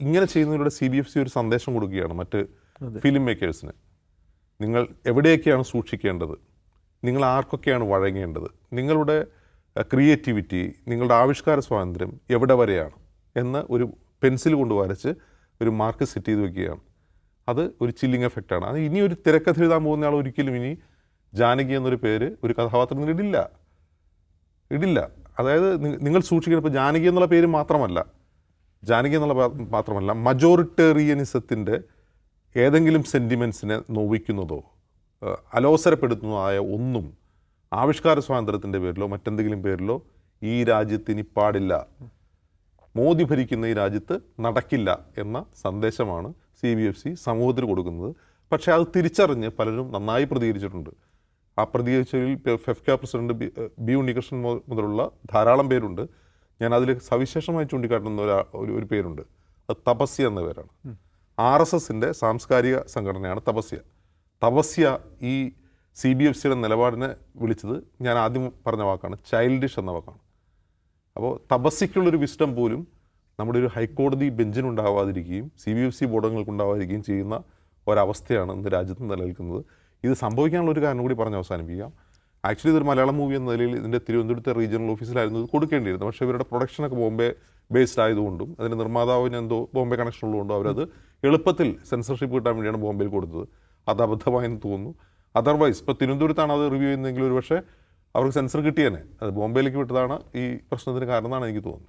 ഇങ്ങനെ ചെയ്യുന്നതിലൂടെ C B F C ഒരു സന്ദേശം കൊടുക്കുകയാണ് മറ്റ് ഫിലിം മേക്കേഴ്സിന് നിങ്ങൾ എവിടെയൊക്കെയാണ് സൂക്ഷിക്കേണ്ടത്? നിങ്ങൾ ആർക്കൊക്കെയാണ് വഴങ്ങേണ്ടത്? നിങ്ങളുടെ ക്രിയേറ്റിവിറ്റി നിങ്ങളുടെ ആവിഷ്കാര സ്വാതന്ത്ര്യം എവിടെ വരെയാണ് എന്ന് ഒരു പെൻസിൽ കൊണ്ട് വരച്ച് ഒരു മാർക്ക് സെറ്റ് ചെയ്ത് വെക്കുകയാണ്. അത് ഒരു ചില്ലിങ് എഫക്റ്റാണ് അത് ഇനി ഒരു തിരക്കഥ എഴുതാൻ പോകുന്ന ആൾ ഒരിക്കലും ഇനി ജാനകി എന്നൊരു പേര് ഒരു കഥാപാത്രത്തിന് ഇടില്ല. ഇടില്ല. അതായത് നിങ്ങൾ സൂക്ഷിക്കണം. ഇപ്പോൾ ജാനകി എന്നുള്ള പേര് മാത്രമല്ല. ജാനകി എന്നുള്ള മാത്രമല്ല മജോറിറ്റേറിയനിസത്തിന്റെ ഏതെങ്കിലും സെന്റിമെൻസിനെ നോവിക്കുന്നതോ അലോസരപ്പെടുത്തുന്നതായ ഒന്നും ആവിഷ്കാര സ്വാതന്ത്ര്യത്തിന്റെ പേരിലോ മറ്റെന്തെങ്കിലും പേരിലോ ഈ രാജ്യത്ത് ഇനി പാടില്ല. മോദി ഭരിക്കുന്ന ഈ രാജ്യത്ത് നടക്കില്ല എന്ന സന്ദേശമാണ് സി ബി എഫ് സി സമൂഹത്തിന് കൊടുക്കുന്നത്. പക്ഷേ അത് തിരിച്ചറിഞ്ഞ് പലരും നന്നായി പ്രതികരിച്ചിട്ടുണ്ട്. ആ പ്രതികരിച്ചതിൽ ഫെഫ്ക പ്രസിഡന്റ് ബി- ഉണ്ണികൃഷ്ണൻ മുതലുള്ള ധാരാളം പേരുണ്ട്. ഞാൻ അതിൽ സവിശേഷമായി ചൂണ്ടിക്കാട്ടുന്ന ഒരാ ഒരു പേരുണ്ട്. അത് തപസ്യ എന്ന പേരാണ്. ആർ എസ് എസിന്റെ സാംസ്കാരിക സംഘടനയാണ് തപസ്യ. തപസ്യ ഈ സി ബി എഫ് സിയുടെ നിലപാടിനെ വിളിച്ചത് ഞാൻ ആദ്യം പറഞ്ഞ വാക്കാണ് ചൈൽഡിഷ് എന്ന വാക്കാണ്. അപ്പോൾ തപസ്യക്കുള്ളൊരു വിസ്റ്റം പോലും നമ്മുടെ ഒരു ഹൈക്കോടതി ബെഞ്ചിനുണ്ടാവാതിരിക്കുകയും സി ബി എഫ് സി ബോർഡുകൾക്കുണ്ടാവാതിരിക്കുകയും ചെയ്യുന്ന ഒരവസ്ഥയാണ് ഇന്ന് രാജ്യത്ത് നിലനിൽക്കുന്നത്. ഇത് സംഭവിക്കാനുള്ള ഒരു കാരണം കൂടി പറഞ്ഞ് അവസാനിപ്പിക്കാം. ആക്ച്വലി ഇതൊരു മലയാളം മൂവി എന്ന നിലയിൽ ഇതിന്റെ തിരുവനന്തപുരത്തെ റീജിയണൽ ഓഫീസിലായിരുന്നു ഇത് കൊടുക്കേണ്ടിയിരുന്നത് പക്ഷേ ഇവരുടെ പ്രൊഡക്ഷനൊക്കെ ബോംബെ ബേസ്ഡ് ആയതുകൊണ്ടും അതിന്റെ നിർമ്മാതാവിന് എന്തോ ബോംബെ കണക്ഷൻ ഉള്ളതുകൊണ്ടും അവരത് എളുപ്പത്തിൽ സെൻസർഷിപ്പ് കിട്ടാൻ വേണ്ടിയാണ് ബോംബെയിൽ കൊടുത്തത്. അത് അബദ്ധമായെന്ന് തോന്നുന്നു. അതർവൈസ് ഇപ്പോൾ തിരുവനന്തപുരത്താണ് അത് റിവ്യൂ ചെയ്യുന്നതെങ്കിൽ ഒരു പക്ഷേ അവർക്ക് സെൻസർ കിട്ടിയേനെ. അത് ബോംബെയിലേക്ക് വിട്ടതാണ് ഈ പ്രശ്നത്തിന് കാരണം എന്നാണ് എനിക്ക് തോന്നുന്നത്